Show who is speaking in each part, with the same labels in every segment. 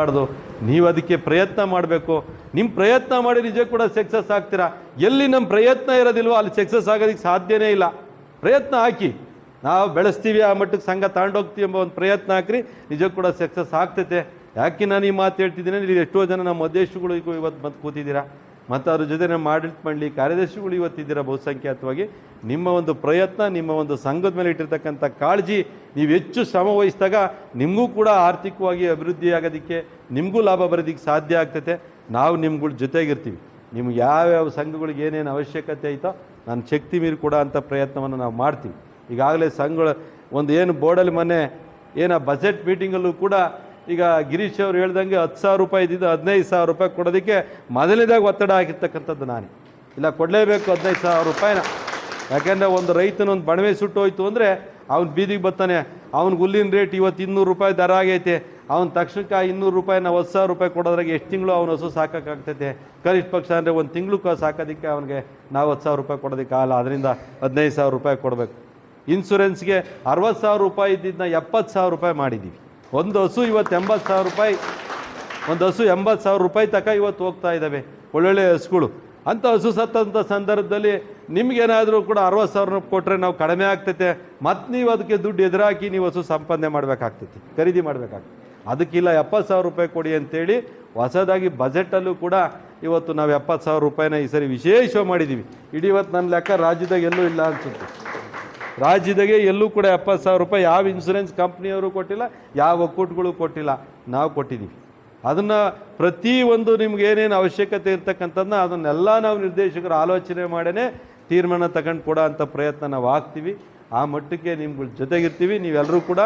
Speaker 1: ಆಗಬಾರ್ದು ನೀವು ಅದಕ್ಕೆ ಪ್ರಯತ್ನ ಮಾಡಬೇಕು. ನಿಮ್ಮ ಪ್ರಯತ್ನ ಮಾಡಿ ನಿಜ ಕೂಡ ಸಕ್ಸಸ್ ಆಗ್ತೀರಾ? ಎಲ್ಲಿ ನಮ್ಮ ಪ್ರಯತ್ನ ಇರೋದಿಲ್ವೋ ಅಲ್ಲಿ ಸಕ್ಸಸ್ ಆಗೋದಕ್ಕೆ ಸಾಧ್ಯನೇ ಇಲ್ಲ. ಪ್ರಯತ್ನ ಹಾಕಿ. ನಾವು ಬೆಳೆಸ್ತೀವಿ, ಆ ಮಟ್ಟಕ್ಕೆ ಸಂಘ ತಗೊಂಡೋಗ್ತೀವಿ ಎಂಬ ಒಂದು ಪ್ರಯತ್ನ ಹಾಕ್ರಿ. ನಿಜ ಕೂಡ ಸಕ್ಸಸ್ ಆಗ್ತೈತೆ. ಯಾಕೆ ನಾನು ಈ ಮಾತು ಹೇಳ್ತಿದ್ದೀನಿ? ಇಲ್ಲಿ ಎಷ್ಟೋ ಜನ ನಮ್ಮ ಅಧ್ಯಕ್ಷಗಳು ಇವತ್ತು ಬಂದು ಕೂತಿದ್ದೀರಾ? ಮತ್ತು ಅದ್ರ ಜೊತೆ ನಮ್ಮ ಆಡಳಿತ ಮಂಡಳಿ ಕಾರ್ಯದರ್ಶಿಗಳು ಇವತ್ತಿದ್ದೀರಾ ಬಹುಸಂಖ್ಯಾತವಾಗಿ, ನಿಮ್ಮ ಒಂದು ಪ್ರಯತ್ನ, ನಿಮ್ಮ ಒಂದು ಸಂಘದ ಮೇಲೆ ಇಟ್ಟಿರ್ತಕ್ಕಂಥ ಕಾಳಜಿ ನೀವು ಹೆಚ್ಚು ಶ್ರಮ ವಹಿಸಿದಾಗ ನಿಮಗೂ ಕೂಡ ಆರ್ಥಿಕವಾಗಿ ಅಭಿವೃದ್ಧಿ ಆಗೋದಕ್ಕೆ, ನಿಮಗೂ ಲಾಭ ಬರೋದಕ್ಕೆ ಸಾಧ್ಯ ಆಗ್ತೈತೆ. ನಾವು ನಿಮ್ಗಳ ಜೊತೆಗಿರ್ತೀವಿ. ನಿಮ್ಗೆ ಯಾವ್ಯಾವ ಸಂಘಗಳಿಗೆ ಏನೇನು ಅವಶ್ಯಕತೆ ಐತೋ ನಾನು ಶಕ್ತಿ ಮೀರಿ ಕೂಡ ಅಂಥ ಪ್ರಯತ್ನವನ್ನು ನಾವು ಮಾಡ್ತೀವಿ. ಈಗಾಗಲೇ ಸಂಘಗಳು ಒಂದು ಏನು ಬೋರ್ಡಲ್ಲಿ ಮೊನ್ನೆ ಏನೋ ಬಜೆಟ್ ಮೀಟಿಂಗಲ್ಲೂ ಕೂಡ ಈಗ ಗಿರೀಶ್ ಅವರು ಹೇಳ್ದಂಗೆ ಹತ್ತು ಸಾವಿರ ರೂಪಾಯಿ ಇದ್ದಿದ್ದು ಹದಿನೈದು ಸಾವಿರ ರೂಪಾಯಿ ಕೊಡೋದಕ್ಕೆ ಮೊದಲನೇದಾಗಿ ಒತ್ತಡ ಹಾಕಿರ್ತಕ್ಕಂಥದ್ದು ನಾನೇ. ಇಲ್ಲ, ಕೊಡಲೇಬೇಕು ಹದಿನೈದು ಸಾವಿರ ರೂಪಾಯಿನ. ಯಾಕೆಂದರೆ ಒಂದು ರೈತನ ಒಂದು ಬಣವೆ ಸುಟ್ಟು ಹೋಯ್ತು ಅಂದರೆ ಅವ್ನು ಬೀದಿಗೆ ಬರ್ತಾನೆ. ಅವ್ನಿಗೆ ಹುಲ್ಲಿನ ರೇಟ್ ಇವತ್ತು ಇನ್ನೂರು ರೂಪಾಯಿ ದರ ಆಗೈತೆ. ಅವ್ನ ತಕ್ಷಣಕ್ಕೆ ಆ ಇನ್ನೂರು ರೂಪಾಯಿನ ಹತ್ತು ಸಾವಿರ ರೂಪಾಯಿ ಕೊಡೋದ್ರಾಗ ಎಷ್ಟು ತಿಂಗಳು ಅವ್ನು ಹಸು ಸಾಕಾಗ್ತೈತೆ ಕನಿಷ್ಠ ಪಕ್ಷ ಅಂದರೆ ಒಂದು ತಿಂಗಳು ಸಾಕೋದಕ್ಕೆ ಅವನಿಗೆ ನಾವು ಹತ್ತು ಸಾವಿರ ರೂಪಾಯಿ ಕೊಡೋದಕ್ಕೆ ಆಗಲ್ಲ. ಅದರಿಂದ ಹದಿನೈದು ಸಾವಿರ ರೂಪಾಯಿ ಕೊಡಬೇಕು. ಇನ್ಸೂರೆನ್ಸ್ಗೆ ಅರವತ್ತು ಸಾವಿರ ರೂಪಾಯಿ ಇದ್ದಿದ್ದನ್ನ ಎಪ್ಪತ್ತು ಸಾವಿರ ರೂಪಾಯಿ ಮಾಡಿದ್ದೀವಿ ಒಂದು ಹಸು ಇವತ್ತು ಎಂಬತ್ತು ಸಾವಿರ ರೂಪಾಯಿ, ಒಂದು ಹಸು ಎಂಬತ್ತು ಸಾವಿರ ರೂಪಾಯಿ ತಕ ಇವತ್ತು ಹೋಗ್ತಾ ಇದ್ದಾವೆ ಒಳ್ಳೊಳ್ಳೆ ಹಸುಗಳು. ಅಂಥ ಹಸು ಸತ್ತಂಥ ಸಂದರ್ಭದಲ್ಲಿ ನಿಮಗೇನಾದರೂ ಕೂಡ ಅರವತ್ತು ಸಾವಿರ ಕೊಟ್ಟರೆ ನಾವು ಕಡಿಮೆ ಆಗ್ತೈತೆ. ಮತ್ತು ನೀವು ಅದಕ್ಕೆ ದುಡ್ಡು ಎದುರಾಕಿ ನೀವು ಹಸು ಸಂಪಾದನೆ ಮಾಡಬೇಕಾಗ್ತೈತಿ, ಖರೀದಿ ಮಾಡಬೇಕಾಗ್ತದೆ ಅದಕ್ಕಿಲ್ಲ ಎಪ್ಪತ್ತು ಸಾವಿರ ರೂಪಾಯಿ ಕೊಡಿ ಅಂತೇಳಿ ಹೊಸದಾಗಿ ಬಜೆಟಲ್ಲೂ ಕೂಡ ಇವತ್ತು ನಾವು ಎಪ್ಪತ್ತು ಸಾವಿರ ರೂಪಾಯಿನ ಈ ಸರಿ ವಿಶೇಷ ಮಾಡಿದ್ದೀವಿ ಇಡೀ ಇವತ್ತು ನನ್ನ ಲೆಕ್ಕ ರಾಜ್ಯದಾಗ ಎಲ್ಲೂ ಇಲ್ಲ ಅನ್ಸುತ್ತೆ. ರಾಜ್ಯದಾಗೆ ಎಲ್ಲೂ ಕೂಡ ಎಪ್ಪತ್ತು ಸಾವಿರ ರೂಪಾಯಿ ಯಾವ ಇನ್ಸೂರೆನ್ಸ್ ಕಂಪ್ನಿಯವರು ಕೊಟ್ಟಿಲ್ಲ, ಯಾವ ಒಕ್ಕೂಟಗಳು ಕೊಟ್ಟಿಲ್ಲ. ನಾವು ಕೊಟ್ಟಿದ್ದೀವಿ ಅದನ್ನು ಪ್ರತಿ ಒಂದು ನಿಮ್ಗೆ ಅವಶ್ಯಕತೆ ಇರ್ತಕ್ಕಂಥದ್ದನ್ನ ಅದನ್ನೆಲ್ಲ ನಾವು ನಿರ್ದೇಶಕರು ಆಲೋಚನೆ ಮಾಡೇ ತೀರ್ಮಾನ ತಗೊಂಡು ಕೊಡೋ ಅಂಥ ಪ್ರಯತ್ನ ನಾವು ಆಗ್ತೀವಿ. ಆ ಮಟ್ಟಕ್ಕೆ ನಿಮ್ಗಳ ಜೊತೆಗಿರ್ತೀವಿ. ನೀವೆಲ್ಲರೂ ಕೂಡ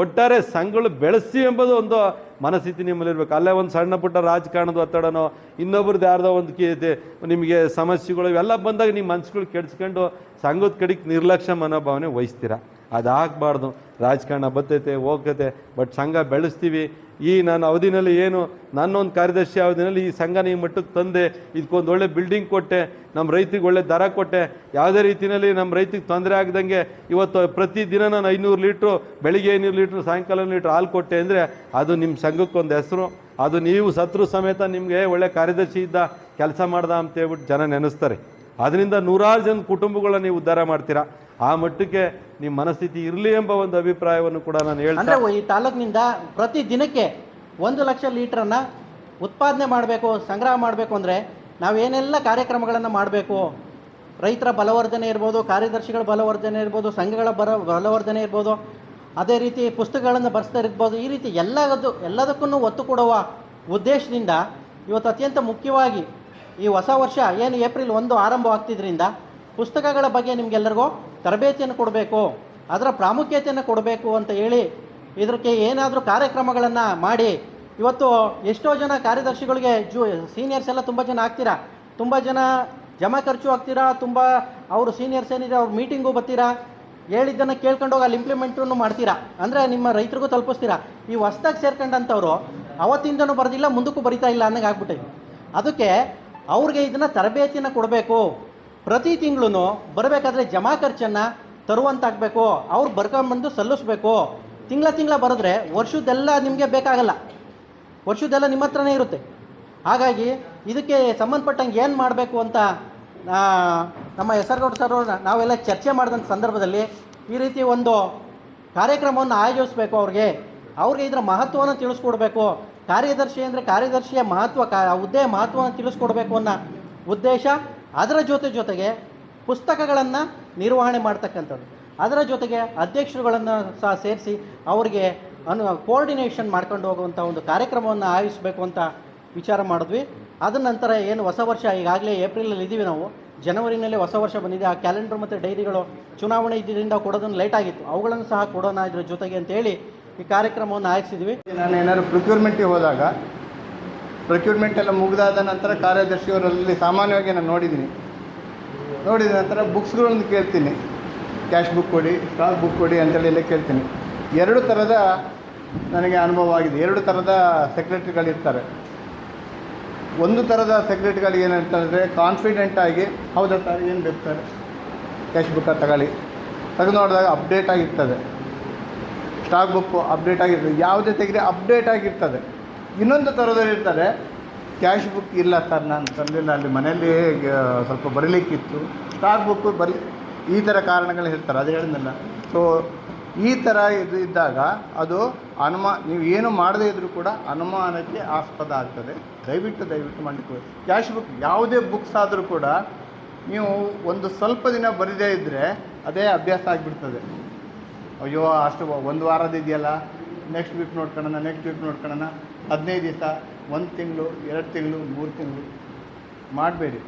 Speaker 1: ಒಟ್ಟಾರೆ ಸಂಘಗಳು ಬೆಳೆಸಿ ಎಂಬುದು ಒಂದು ಮನಸ್ಥಿತಿ ನಿಮ್ಮಲ್ಲಿರ್ಬೇಕು. ಅಲ್ಲೇ ಒಂದು ಸಣ್ಣ ಪುಟ್ಟ ರಾಜಕಾರಣದ ಒತ್ತಡನೋ, ಇನ್ನೊಬ್ರದ್ದು ಯಾರ್ದೋ ಒಂದು ಕಿ ನಿಮಗೆ ಸಮಸ್ಯೆಗಳು ಇವೆಲ್ಲ ಬಂದಾಗ ನಿಮ್ಮ ಮನ್ಸುಗಳು ಕೆಡ್ಸ್ಕೊಂಡು ಸಂಘದ ಕಡೆಗೆ ನಿರ್ಲಕ್ಷ್ಯ ಮನೋಭಾವನೆ ವಹಿಸ್ತೀರ? ಅದಾಗಬಾರ್ದು. ರಾಜಕಾರಣ ಬರ್ತೈತೆ ಹೋಗ್ತೈತೆ ಬಟ್ ಸಂಘ ಬೆಳೆಸ್ತೀವಿ. ಈ ನನ್ನ ಅವಧಿನಲ್ಲಿ ಏನು, ನನ್ನೊಂದು ಕಾರ್ಯದರ್ಶಿ ಅವಧಿನಲ್ಲಿ ಈ ಸಂಘ ನೀವು ಮಟ್ಟಕ್ಕೆ ತಂದೆ ಇದಕ್ಕೊಂದು ಒಳ್ಳೆ ಬಿಲ್ಡಿಂಗ್ ಕೊಟ್ಟೆ, ನಮ್ಮ ರೈತಿಗೆ ಒಳ್ಳೆ ದರ ಕೊಟ್ಟೆ. ಯಾವುದೇ ರೀತಿಯಲ್ಲಿ ನಮ್ಮ ರೈತಿಗೆ ತೊಂದರೆ ಆಗದಂಗೆ ಇವತ್ತು ಪ್ರತಿದಿನ ನಾನು ಐನೂರು ಲೀಟ್ರು, ಬೆಳಿಗ್ಗೆ ಐನೂರು ಲೀಟ್ರು, ಸಾಯಂಕಾಲ ಲೀಟ್ರ್ ಹಾಲು ಕೊಟ್ಟೆ ಅಂದರೆ ಅದು ನಿಮ್ಮ ಸಂಘಕ್ಕೊಂದು ಹೆಸರು. ಅದು ನೀವು ಸತ್ರು ಸಮೇತ ನಿಮಗೆ ಒಳ್ಳೆ ಕಾರ್ಯದರ್ಶಿ ಇದ್ದ, ಕೆಲಸ ಮಾಡ್ದ ಅಂತ ಹೇಳ್ಬಿಟ್ಟು ಜನ ನೆನೆಸ್ತಾರೆ. ಅದರಿಂದ ನೂರಾರು ಜನ ಕುಟುಂಬಗಳನ್ನ ನೀವು ಉದ್ಧಾರ ಮಾಡ್ತೀರಾ? ಆ ಮಟ್ಟಕ್ಕೆ ನಿಮ್ಮ ಮನಸ್ಥಿತಿ ಇರಲಿ ಎಂಬ ಒಂದು ಅಭಿಪ್ರಾಯವನ್ನು ಕೂಡ ನಾನು
Speaker 2: ಹೇಳ್ತೇನೆ ಈ ತಾಲೂಕಿನಿಂದ ಪ್ರತಿ ದಿನಕ್ಕೆ ಒಂದು ಲಕ್ಷ ಲೀಟ್ರನ್ನ ಉತ್ಪಾದನೆ ಮಾಡಬೇಕು, ಸಂಗ್ರಹ ಮಾಡಬೇಕು ಅಂದರೆ ನಾವೇನೆಲ್ಲ ಕಾರ್ಯಕ್ರಮಗಳನ್ನು ಮಾಡಬೇಕು? ರೈತರ ಬಲವರ್ಧನೆ ಇರ್ಬೋದು, ಕಾರ್ಯದರ್ಶಿಗಳ ಬಲವರ್ಧನೆ ಇರ್ಬೋದು, ಸಂಘಗಳ ಬರ ಬಲವರ್ಧನೆ ಇರ್ಬೋದು, ಅದೇ ರೀತಿ ಪುಸ್ತಕಗಳನ್ನು ಬರೆಸ್ತಾ ಇರ್ಬೋದು, ಈ ರೀತಿ ಎಲ್ಲದು ಎಲ್ಲದಕ್ಕೂ ಒತ್ತು ಕೊಡುವ ಉದ್ದೇಶದಿಂದ ಇವತ್ತು ಅತ್ಯಂತ ಮುಖ್ಯವಾಗಿ ಈ ಹೊಸ ವರ್ಷ ಏನು ಏಪ್ರಿಲ್ ಒಂದು ಆರಂಭವಾಗ್ತಿದ್ರಿಂದ ಪುಸ್ತಕಗಳ ಬಗ್ಗೆ ನಿಮಗೆಲ್ಲರಿಗೂ ತರಬೇತಿಯನ್ನು ಕೊಡಬೇಕು, ಅದರ ಪ್ರಾಮುಖ್ಯತೆಯನ್ನು ಕೊಡಬೇಕು ಅಂತ ಹೇಳಿ ಇದಕ್ಕೆ ಏನಾದರೂ ಕಾರ್ಯಕ್ರಮಗಳನ್ನು ಮಾಡಿ. ಇವತ್ತು ಎಷ್ಟೋ ಜನ ಕಾರ್ಯದರ್ಶಿಗಳಿಗೆ ಜೂ, ಸೀನಿಯರ್ಸ್ ಎಲ್ಲ ತುಂಬ ಜನ ಆಗ್ತೀರಾ? ತುಂಬ ಜನ ಜಮಾ ಖರ್ಚು ಆಗ್ತೀರಾ? ತುಂಬ ಅವರು ಸೀನಿಯರ್ಸ್ ಏನಿದೆ ಅವ್ರ ಮೀಟಿಂಗು ಬರ್ತೀರಾ? ಹೇಳಿದ್ದನ್ನು ಕೇಳ್ಕೊಂಡು ಹೋಗಿ ಅಲ್ಲಿ ಇಂಪ್ಲಿಮೆಂಟನ್ನು ಮಾಡ್ತೀರಾ? ಅಂದರೆ ನಿಮ್ಮ ರೈತರಿಗೂ ತಲುಪಿಸ್ತೀರಾ? ಈ ಹೊಸ್ದಾಗಿ ಸೇರ್ಕೊಂಡಂಥವ್ರು ಅವತ್ತಿಂದನೂ ಬರೋದಿಲ್ಲ, ಮುಂದಕ್ಕೂ ಬರಿತಾ ಇಲ್ಲ ಅನ್ನಂಗೆ ಆಗ್ಬಿಟ್ಟಿದೆ ಅದಕ್ಕೆ ಅವ್ರಿಗೆ ಇದನ್ನು ತರಬೇತಿನ ಕೊಡಬೇಕು. ಪ್ರತಿ ತಿಂಗಳು ಬರಬೇಕಾದ್ರೆ ಜಮಾ ಖರ್ಚನ್ನು ತರುವಂತಾಗಬೇಕು. ಅವ್ರು ಬರ್ಕೊಂಬಂದು ಸಲ್ಲಿಸ್ಬೇಕು. ತಿಂಗಳ ತಿಂಗಳ ಬರೆದ್ರೆ ವರ್ಷದ್ದೆಲ್ಲ ನಿಮಗೆ ಬೇಕಾಗಲ್ಲ. ವರ್ಷದ್ದೆಲ್ಲ ನಿಮ್ಮ ಹತ್ರನೇ ಇರುತ್ತೆ. ಹಾಗಾಗಿ ಇದಕ್ಕೆ ಸಂಬಂಧಪಟ್ಟಂಗೆ ಏನು ಮಾಡಬೇಕು ಅಂತ ನಮ್ಮ ಹೆಸರುಗೌಡ ಸರ್ ನಾವೆಲ್ಲ ಚರ್ಚೆ ಮಾಡಿದಂಥ ಸಂದರ್ಭದಲ್ಲಿ ಈ ರೀತಿ ಒಂದು ಕಾರ್ಯಕ್ರಮವನ್ನು ಆಯೋಜಿಸಬೇಕು ಅವ್ರಿಗೆ. ಅವ್ರಿಗೆ ಇದರ ಮಹತ್ವವನ್ನು ತಿಳಿಸ್ಕೊಡ್ಬೇಕು. ಕಾರ್ಯದರ್ಶಿ ಅಂದರೆ ಕಾರ್ಯದರ್ಶಿಯ ಮಹತ್ವ, ಕಾ ಹುದ್ದೆಯ ಮಹತ್ವವನ್ನು ತಿಳಿಸ್ಕೊಡ್ಬೇಕು ಅನ್ನೋ ಉದ್ದೇಶ ಅದರ ಜೊತೆ ಜೊತೆಗೆ ಪುಸ್ತಕಗಳನ್ನು ನಿರ್ವಹಣೆ ಮಾಡ್ತಕ್ಕಂಥದ್ದು. ಅದರ ಜೊತೆಗೆ ಅಧ್ಯಕ್ಷರುಗಳನ್ನು ಸಹ ಸೇರಿಸಿ ಅವರಿಗೆ ಅನು ಕೋಆರ್ಡಿನೇಷನ್ ಮಾಡ್ಕೊಂಡು ಹೋಗುವಂಥ ಒಂದು ಕಾರ್ಯಕ್ರಮವನ್ನು ಆಯೋಜಿಸಬೇಕು ಅಂತ ವಿಚಾರ ಮಾಡಿದ್ವಿ. ಅದ ನಂತರ ಏನು ಹೊಸ ವರ್ಷ, ಈಗಾಗಲೇ ಏಪ್ರಿಲಲ್ಲಿ ಇದ್ದೀವಿ ನಾವು. ಜನವರಿನಲ್ಲಿ ಹೊಸ ವರ್ಷ ಬಂದಿದೆ. ಆ ಕ್ಯಾಲೆಂಡರ್ ಮತ್ತು ಡೈರಿಗಳು ಚುನಾವಣೆ ಇದ್ದಿದ್ದರಿಂದ ಕೊಡೋದನ್ನು ಲೇಟ್ ಆಗಿತ್ತು. ಅವುಗಳನ್ನು ಸಹ ಕೊಡೋಣ ಇದ್ರ ಜೊತೆಗೆ ಅಂತೇಳಿ ಈ ಕಾರ್ಯಕ್ರಮವನ್ನು ಆಯೋಜಿಸಿದ್ವಿ.
Speaker 3: ನಾನು ಏನಾದರೂ ಪ್ರೊಕ್ಯೂರ್ಮೆಂಟಿಗೆ ಹೋದಾಗ ಪ್ರೊಕ್ಯೂರ್ಮೆಂಟ್ ಎಲ್ಲ ಮುಗಿದಾದ ನಂತರ ಕಾರ್ಯದರ್ಶಿಯವರಲ್ಲಿ ಸಾಮಾನ್ಯವಾಗಿ ನಾನು ನೋಡಿದ್ದೀನಿ. ನೋಡಿದ ನಂತರ ಬುಕ್ಸ್ಗಳನ್ನು ಕೇಳ್ತೀನಿ. ಕ್ಯಾಶ್ ಬುಕ್ ಕೊಡಿ ಸ್ಟಾಕ್ ಬುಕ್ ಕೊಡಿ ಅಂತೇಳಿ ಎಲ್ಲ ಕೇಳ್ತೀನಿ. ಎರಡು ಥರದ ನನಗೆ ಅನುಭವ ಆಗಿದೆ. ಎರಡು ಥರದ ಸೆಕ್ರೆಟ್ರಿಗಳಿರ್ತಾರೆ ಒಂದು ಥರದ ಸೆಕ್ರೆಟರಿಗಳಿಗೆ ಏನಂತಂದರೆ ಕಾನ್ಫಿಡೆಂಟ್ ಆಗಿ, ಹೌದಾ ಸರ್ ಏನು ಬೇಕು ಸರ್ ಕ್ಯಾಶ್ ಬುಕ್ಕ ತಗೊಳ್ಳಿ. ತೆಗೆದು ನೋಡಿದಾಗ ಅಪ್ಡೇಟ್ ಆಗಿರ್ತದೆ. ಸ್ಟಾಕ್ ಬುಕ್ಕು ಅಪ್ಡೇಟ್ ಆಗಿರ್ತದೆ, ಯಾವುದೇ ತೆಗೆದ್ರೆ ಅಪ್ಡೇಟ್ ಆಗಿರ್ತದೆ. ಇನ್ನೊಂದು ಥರದಲ್ಲಿ ಇರ್ತಾರೆ ಕ್ಯಾಶ್ ಬುಕ್ ಇಲ್ಲ ಸರ್, ನಾನು ತಂದಿಲ್ಲ, ಅಲ್ಲಿ ಮನೆಯಲ್ಲಿ ಸ್ವಲ್ಪ ಬರೀಲಿಕ್ಕಿತ್ತು. ಸ್ಟಾಕ್ ಬುಕ್ಕು ಬರಿ ಈ ಥರ ಕಾರಣಗಳು ಹೇಳ್ತಾರೆ, ಅದು ಹೇಳಿದ್ನಲ್ಲ. ಸೊ ಈ ಥರ ಇದು ಇದ್ದಾಗ ಅದು ಅನುಮಾ, ನೀವು ಏನು ಮಾಡದೇ ಇದ್ದರೂ ಕೂಡ ಅನುಮಾನಕ್ಕೆ ಆಸ್ಪದ ಆಗ್ತದೆ. ದಯವಿಟ್ಟು ದಯವಿಟ್ಟು ಮಾಡಿಕೊಳ್ಳಿ. ಕ್ಯಾಶ್ ಬುಕ್, ಯಾವುದೇ ಬುಕ್ಸ್ ಆದರೂ ಕೂಡ ನೀವು ಒಂದು ಸ್ವಲ್ಪ ದಿನ ಬರೀದೇ ಇದ್ದರೆ ಅದೇ ಅಭ್ಯಾಸ ಆಗಿಬಿಡ್ತದೆ. ಅಯ್ಯೋ, ಅಷ್ಟು ಒಂದು ವಾರದ ಇದೆಯಲ್ಲ? ನೆಕ್ಸ್ಟ್ ವೀಕ್ ನೋಡ್ಕೊಳ್ಳೋಣ ನೆಕ್ಸ್ಟ್ ವೀಕ್ ನೋಡ್ಕೊಳ್ಳೋಣ. ಹದಿನೈದು ದಿವಸ, ಒಂದು ತಿಂಗಳು, ಎರಡು ತಿಂಗಳು, ಮೂರು ತಿಂಗಳು. ಮಾಡಬೇಡಿ.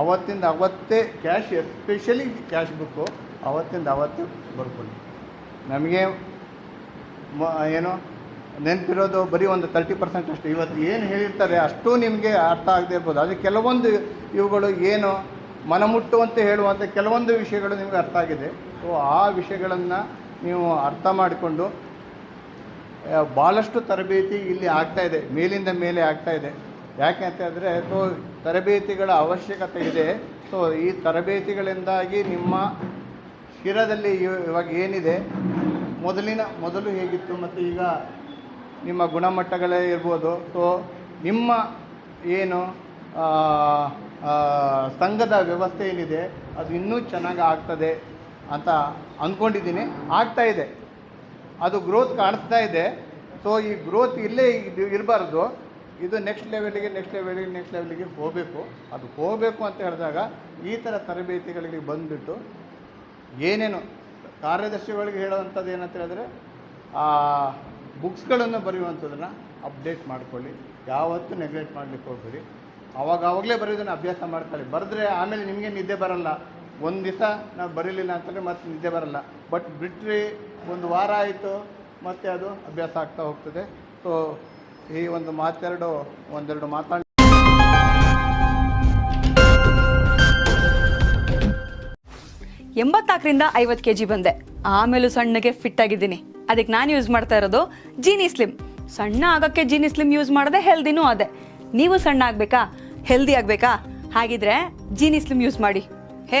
Speaker 3: ಅವತ್ತಿಂದ ಅವತ್ತೇ ಕ್ಯಾಶ್ ಎಸ್ಪೆಷಲಿ ಕ್ಯಾಶ್ ಬುಕ್ಕು ಅವತ್ತಿಂದ ಅವತ್ತು ಬರ್ಕೊಳ್ಳಿ. ನಮಗೆ ಮ ಏನು, ನೆನಪಿರೋದು ಬರೀ ಒಂದು ತರ್ಟಿ ಪರ್ಸೆಂಟ್ ಅಷ್ಟು. ಇವತ್ತು ಏನು ಹೇಳಿರ್ತಾರೆ ಅಷ್ಟು ನಿಮಗೆ ಅರ್ಥ ಆಗದೆ ಇರ್ಬೋದು. ಅದು ಕೆಲವೊಂದು ಇವುಗಳು ಏನು ಮನಮುಟ್ಟುವಂತೆ ಹೇಳುವಂಥ ಕೆಲವೊಂದು ವಿಷಯಗಳು ನಿಮಗೆ ಅರ್ಥ ಆಗಿದೆ. ಸೊ ಆ ವಿಷಯಗಳನ್ನು ನೀವು ಅರ್ಥ ಮಾಡಿಕೊಂಡು ಭಾಳಷ್ಟು ತರಬೇತಿ ಇಲ್ಲಿ ಆಗ್ತಾ ಇದೆ, ಮೇಲಿಂದ ಮೇಲೆ ಆಗ್ತಾ ಇದೆ. ಯಾಕೆ ಅಂತ ಹೇಳಿದ್ರೆ ಸೊ ತರಬೇತಿಗಳ ಅವಶ್ಯಕತೆ ಇದೆ. ಸೊ ಈ ತರಬೇತಿಗಳಿಂದಾಗಿ ನಿಮ್ಮ ಶಿರದಲ್ಲಿ ಇವ- ಇವಾಗ ಏನಿದೆ, ಮೊದಲಿನ, ಮೊದಲು ಹೇಗಿತ್ತು ಮತ್ತು ಈಗ ನಿಮ್ಮ ಗುಣಮಟ್ಟಗಳೇ ಇರ್ಬೋದು. ಸೊ ನಿಮ್ಮ ಏನು ಸಂಘದ ವ್ಯವಸ್ಥೆ ಏನಿದೆ, ಅದು ಇನ್ನೂ ಚೆನ್ನಾಗಿ ಆಗ್ತದೆ. ಅಂತ ಅಂದ್ಕೊಂಡಿದ್ದೀನಿ ಆಗ್ತಾ ಇದೆ. ಅದು ಗ್ರೋತ್ ಕಾಣಿಸ್ತಾ ಇದೆ. ಸೊ ಈ ಗ್ರೋತ್ ಇಲ್ಲೇ ಇದು ಇರಬಾರ್ದು. ಇದು ನೆಕ್ಸ್ಟ್ ಲೆವೆಲಿಗೆ ನೆಕ್ಸ್ಟ್ ಲೆವೆಲಿಗೆ ನೆಕ್ಸ್ಟ್ ಲೆವೆಲಿಗೆ ಹೋಗಬೇಕು. ಅದು ಹೋಗಬೇಕು ಅಂತ ಹೇಳಿದಾಗ ಈ ಥರ ತರಬೇತಿಗಳಿಗೆ ಬಂದುಬಿಟ್ಟು ಏನೇನು ಕಾರ್ಯದರ್ಶಿಗಳಿಗೆ ಹೇಳುವಂಥದ್ದು ಏನಂತ ಹೇಳಿದ್ರೆ, ಆ ಬುಕ್ಸ್ಗಳನ್ನು ಬರೆಯುವಂಥದ್ದನ್ನು ಅಪ್ಡೇಟ್ ಮಾಡ್ಕೊಳ್ಳಿ. ಯಾವತ್ತೂ ನೆಗ್ಲೆಕ್ಟ್ ಮಾಡಲಿಕ್ಕೆ ಹೋಗ್ಬೇಡಿ. ಅವಾಗ ಅವಾಗಲೇ ಬರೆಯೋದನ್ನು ಅಭ್ಯಾಸ ಮಾಡ್ಕೊಳ್ಳಿ. ಬರೆದ್ರೆ ಆಮೇಲೆ ನಿಮಗೆ ನಿದ್ದೆ ಬರಲ್ಲ. ಒಂದು ದಿವಸ ನಾವು ಬರೀಲಿಲ್ಲ ಅಂತಂದರೆ ಮತ್ತೆ ನಿದ್ದೆ ಬರಲ್ಲ. ಬಟ್ ಬಿಟ್ಟರೆ ಒಂದು ವಾರ ಆಯಿತು, ಮತ್ತೆ ಅದು ಅಭ್ಯಾಸ ಆಗ್ತಾ ಹೋಗ್ತದೆ. ಸೊ ಈ ಒಂದು ಮಾತೆರಡು, ಒಂದೆರಡು ಮಾತಾಡಿ
Speaker 4: ಎಂಬತ್ತಾಕರಿಂದ ಐವತ್ತು ಕೆ ಜಿ ಬಂದೆ. ಆಮೇಲೂ ಸಣ್ಣಗೆ ಫಿಟ್ ಆಗಿದ್ದೀನಿ. ಅದಕ್ಕೆ ನಾನು ಯೂಸ್ ಮಾಡ್ತಾ ಇರೋದು ಜೀನಿ ಸ್ಲಿಮ್ ಸಣ್ಣ ಆಗೋಕ್ಕೆ ಜೀನಿ ಸ್ಲಿಮ್ ಯೂಸ್ ಮಾಡಿದೆ ಹೆಲ್ದಿನೂ ಅದೇ. ನೀವು ಸಣ್ಣ ಆಗಬೇಕಾ? ಹೆಲ್ದಿ ಆಗಬೇಕಾ? ಹಾಗಿದ್ರೆ ಜೀನಿ ಸ್ಲಿಮ್ ಯೂಸ್ ಮಾಡಿ. ಹೇ